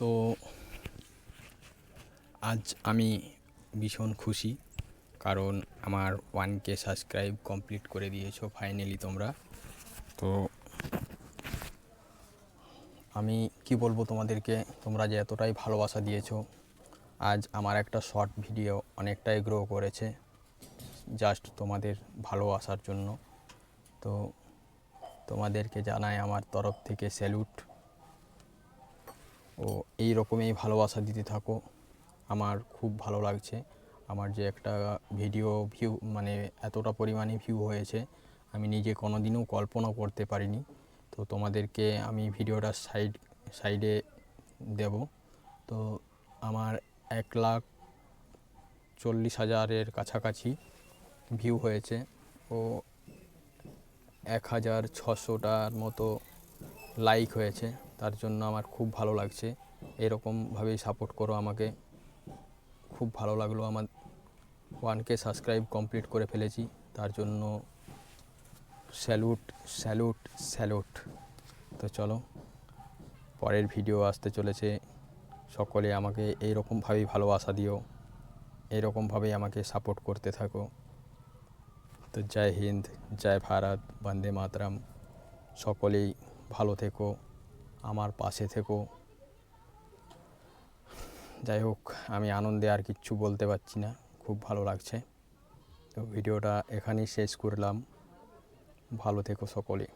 তো আজ আমি ভীষণ খুশি, কারণ আমার ওয়ান কে সাবস্ক্রাইব কমপ্লিট করে দিয়েছ ফাইনালি তোমরা। তো আমি কি বলব তোমাদেরকে, তোমরা যে এতটাই ভালোবাসা দিয়েছ, আজ আমার একটা শর্ট ভিডিও অনেকটাই গ্রো করেছে জাস্ট তোমাদের ভালোবাসার জন্য। তো তোমাদেরকে জানাই আমার তরফ থেকে স্যালুট ও এই রকমই ভালোবাসা দিতে থাকো। আমার খুব ভালো লাগছে। আমার যে একটা ভিডিও ভিউ মানে এতটা পরিমাণে ভিউ হয়েছে, আমি নিজে কোনো দিনও কল্পনা করতে পারিনি। তো তোমাদেরকে আমি ভিডিওটা সাইড সাইডে দেব। তো আমার এক লাখ চল্লিশ হাজারের কাছাকাছি ভিউ হয়েছে। ও এক হাজার ছশোটার মতো লাইক হয়েছে। তার জন্য আমার খুব ভালো লাগছে। এরকমভাবেই সাপোর্ট করো আমাকে। খুব ভালো লাগল আমার ওয়ানকে সাবস্ক্রাইব কমপ্লিট করে ফেলেছি। তার জন্য স্যালুট স্যালুট স্যালুট তো চলো, পরের ভিডিও আসতে চলেছে। সকলে আমাকে এইরকমভাবেই ভালোবাসা দিও। এইরকমভাবেই আমাকে সাপোর্ট করতে থাকো। তো জয় হিন্দ, জয় ভারত, বন্দে মাতরম। সকলেই ভালো থেকো। আমার পাশে থেকো। যাই হোক, আমি আনন্দে আর কিচ্ছু বলতে পারছি না। খুব ভালো লাগছে। তো ভিডিওটা এখানেই শেষ করলাম। ভালো থেকো সকলে।